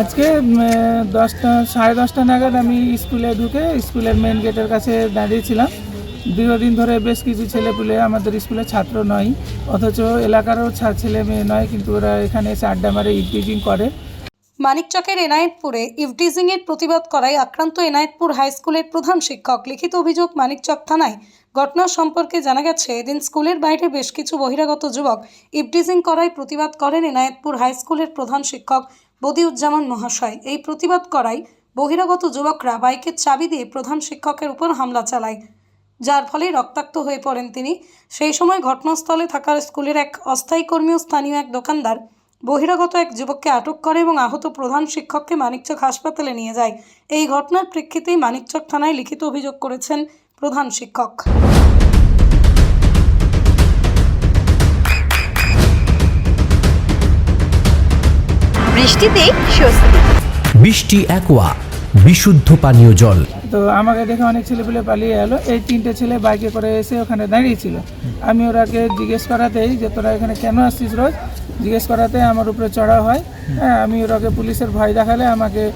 আজকে দশটা, সাড়ে দশটা নাগাদ আমি স্কুলে ঢুকে স্কুলের মেন গেটের কাছে দাঁড়িয়েছিলাম। দীর্ঘদিন ধরে বেশ কিছু ছেলেপুলে আমাদের স্কুলে ছাত্র নয়, অথচ এলাকারও ছেলে মেয়ে নয়, কিন্তু ওরা এখানে এসে আড্ডা মারে ইটিজিং করে। মানিকচকের এনায়েতপুরে ইভটিজিং এর প্রতিবাদ করায় আক্রান্ত এনায়েতপুর হাই স্কুলের প্রধান শিক্ষক লিখিত অভিযোগ মানিকচক থানায়। ঘটনা সম্পর্কে জানা গেছে, এদিন স্কুলের বাইরে বেশ কিছু বহিরাগত যুবক ইভটিজিং করায় প্রতিবাদ করেন এনায়েতপুর হাই স্কুলের প্রধান শিক্ষক বদিউজ্জামান মহাশয় এই প্রতিবাদ করায় বহিরাগত যুবকরা বাইকের চাবি দিয়ে প্রধান শিক্ষকের উপর হামলা চালায়, যার ফলে রক্তাক্ত হয়ে পড়েন তিনি। সেই সময় ঘটনাস্থলে থাকা স্কুলের এক অস্থায়ী কর্মী ও স্থানীয় এক দোকানদার বহিরাগত এক যুবককে আটক করে এবং আহত প্রধান শিক্ষককে মানিকচক হাসপাতালে নিয়ে যায়। এই ঘটনার প্রেক্ষিতেই মানিকচক থানায় লিখিত অভিযোগ করেছেন প্রধান শিক্ষক। বৃষ্টিতে স্বস্তি। বৃষ্টি অ্যাকোয়া বিশুদ্ধ পানীয় জল। তো আমাকে দেখে অনেক ছেলেপুলে পালিয়ে এলো। এই তিনটে ছেলে বাইকে করে এসে ওখানে দাঁড়িয়েছিল আমি ওরাকে জিজ্ঞেস করাতেই যে তোরা এখানে কেন আসছিস রোজ? জিজ্ঞেস করাতে আমার উপরে চড়া হয়। হ্যাঁ আমি ওরাকে পুলিশের ভয় দেখালে আমাকে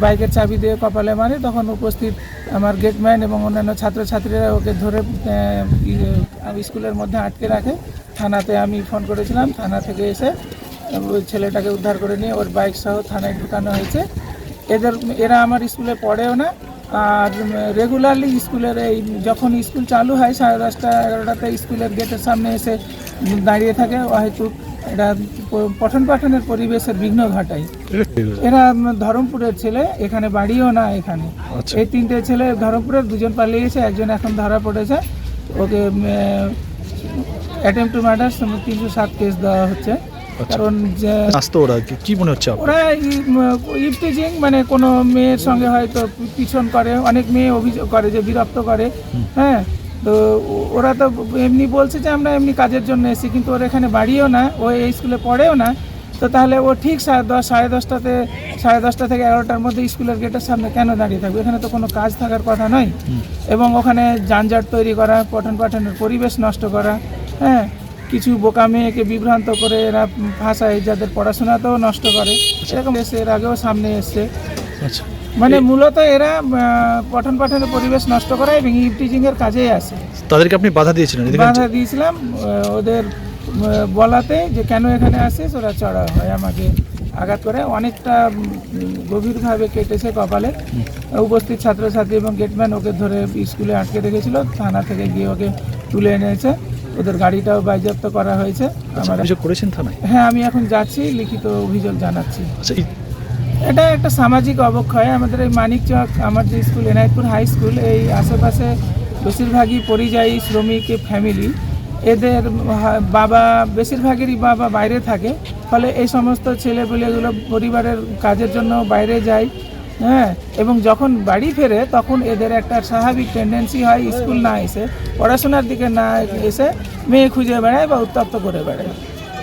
বাইকের চাবি দিয়ে কপালে মারে। তখন উপস্থিত আমার গেটম্যান এবং অন্যান্য ছাত্রছাত্রীরা ওকে ধরে আহ, ই- আমি স্কুলের মধ্যে আটকে রাখে। থানাতে আমি ফোন করেছিলাম। থানা থেকে এসে ওই ছেলেটাকে উদ্ধার করে নিয়ে ওর বাইক সহ থানায় ঢুকানো হয়েছে। এদের এরা আমার স্কুলে পড়েও না। আর রেগুলারলি স্কুলের এই যখন স্কুল চালু হয় সাড়ে দশটা এগারোটাতে স্কুলের গেটের সামনে এসে দাঁড়িয়ে থাকে। হয়তো এটা পঠন পাঠনের পরিবেশের বিঘ্ন ঘটায়। এরা ধরমপুরের ছেলে এখানে বাড়িও না এখানে। এই তিনটে ছেলে ধরমপুরের দুজন পালিয়েছে একজন এখন ধরা পড়েছে। ওকে অ্যাটেম্প টু মার্ডার তিনশো সাত কেস দেওয়া হচ্ছে। কারণ যে আসতো ওরা কি- কি মনে হচ্ছে ওরা ইফটিজিং মানে কোনো মেয়ের সঙ্গে হয়তো পিছন করে অনেক মেয়ে অভিযোগ করে যে বিরক্ত করে। হ্যাঁ তো ওরা তো এমনি বলছে যে আমরা এমনি কাজের জন্য এসেছি কিন্তু ওর এখানে বাড়িও না ও এই স্কুলে পড়েও না। তো তাহলে ও ঠিক সাড়ে দশ সাড়ে দশটাতে সাড়ে দশটা থেকে এগারোটার মধ্যে স্কুলের গেটের সামনে কেন দাঁড়িয়ে থাকবে? এখানে তো কোনো কাজ থাকার কথা নয়। এবং ওখানে যানজট তৈরি করা পঠন পাঠনের পরিবেশ নষ্ট করা হ্যাঁ কিছু বোকা মেয়েকে বিভ্রান্ত করে এরা ভাষায় যাদের পড়াশোনাতেও নষ্ট করে এরকম এসে এর আগেও সামনে এসছে। আচ্ছা। মানে মূলত এরা পঠন পাঠনের পরিবেশ নষ্ট করা এবং ইভটিজিং এর কাজেই আসে তাদেরকে আপনি বাধা দিয়েছিলেন বাধা দিয়েছিলাম ওদের বলাতে যে কেন এখানে আসিস ওরা চড়া হয় আমাকে আঘাত করে। অনেকটা গভীরভাবে কেটেছে কপালে। উপস্থিত ছাত্রছাত্রী এবং গেটম্যান ওকে ধরে স্কুলে আটকে রেখেছিল থানা থেকে গিয়ে ওকে তুলে এনেছে। ওদের গাড়িটাও বাজেয়াপ্ত করা হয়েছে। আমার অভিযোগ করেছেন থানায়? হ্যাঁ আমি এখন যাচ্ছি লিখিত অভিযোগ জানাচ্ছি। আচ্ছা এটা একটা সামাজিক অবক্ষয়। আমাদের এই মানিকচক আমার যে স্কুল এনায়তপুর হাই স্কুল এই আশেপাশে বেশিরভাগই পরিযায়ী শ্রমিক ফ্যামিলি। এদের বাবা বেশিরভাগেরই বাবা বাইরে থাকে। ফলে এই সমস্ত ছেলেপেলেগুলো পরিবারের কাজের জন্য বাইরে যায়। হ্যাঁ এবং যখন বাড়ি ফেরে তখন এদের একটা স্বাভাবিক টেন্ডেন্সি হয় স্কুল না এসে পড়াশোনার দিকে না এসে মেয়ে খুঁজে বেড়ায় বা উত্তপ্ত করে বেড়ায়।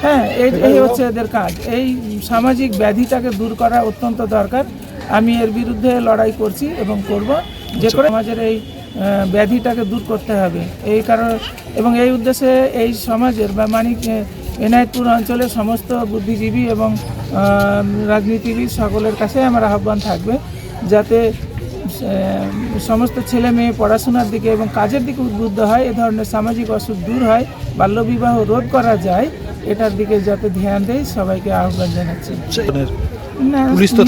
হ্যাঁ এই এই হচ্ছে এদের কাজ। এই সামাজিক ব্যাধিটাকে দূর করা অত্যন্ত দরকার। আমি এর বিরুদ্ধে লড়াই করছি এবং করব। যে করে সমাজের এই ব্যাধিটাকে দূর করতে হবে। এই কারণ এবং এই উদ্দেশ্যে এই সমাজের বা মানিক এনায়তপুর অঞ্চলের সমস্ত বুদ্ধিজীবী এবং রাজনীতিবিদ সকলের কাছে আমার আহ্বান থাকবে যাতে সমস্ত ছেলে মেয়ে পড়াশোনার দিকে এবং কাজের দিকে উদ্বুদ্ধ হয় এ ধরনের সামাজিক অসুখ দূর হয় বাল্যবিবাহ রোধ করা যায় এটার দিকে যাতে ধ্যান দেয় সবাইকে আহ্বান জানাচ্ছি।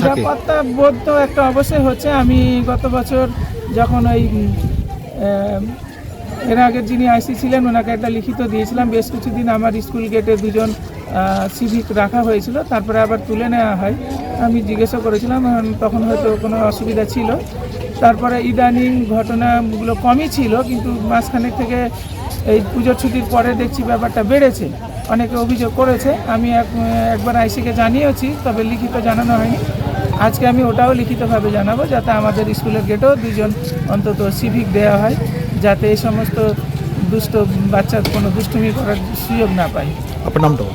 নিরাপত্তা বোধ তো একটা অবশ্যই হচ্ছে। আমি গত বছর যখন ওই এর আগে যিনি আইসি ছিলেন, ওনাকে একটা লিখিত দিয়েছিলাম, বেশ কিছুদিন আমার স্কুল গেটে দুজন সিভিক রাখা হয়েছিল, তারপরে আবার তুলে নেওয়া হয়। আমি জিজ্ঞাসা করেছিলাম তখন হয়তো কোনো অসুবিধা ছিল। তারপরে ইদানিং ঘটনাগুলো কমই ছিল, কিন্তু মাঝখানের থেকে এই পুজোর ছুটির পরে দেখছি ব্যাপারটা বেড়েছে। অনেকে অভিযোগ করেছে, আমি এক- একবার আইসিকে জানিয়েছি, তবে লিখিত জানানো হয়নি। আজকে আমি ওটাও লিখিতভাবে জানাব, যাতে আমাদের স্কুলের গেটেও দুজন অন্তত সিভিক দেওয়া হয়। যাতে এই সমস্ত দুষ্ট বাচ্চা কোনো দুষ্টুমি করার সুযোগ না পায়। আপনার নামটা।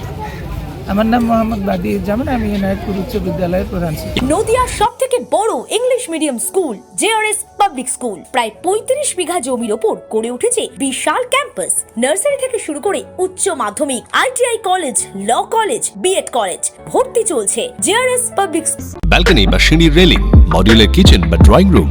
আমার নাম মোহাম্মদ বাদিউজ্জামান আমি এনায়তপুর উচ্চ বিদ্যালয়ের প্রধান নদিয়ার সব থেকে বড় English medium school JRS public school প্রায় পঁয়ত্রিশ বিঘা জমির ওপর গড়ে উঠেছে বিশাল ক্যাম্পাস নার্সারি থেকে শুরু করে উচ্চ মাধ্যমিক ITI college law college BEd college ভর্তি চলছে জেআরএস পাবলিক স্কুল ব্যালকনি বা সিঁড়ির রেলিং মডিউলার কিচেন বা ড্রয়িং রুম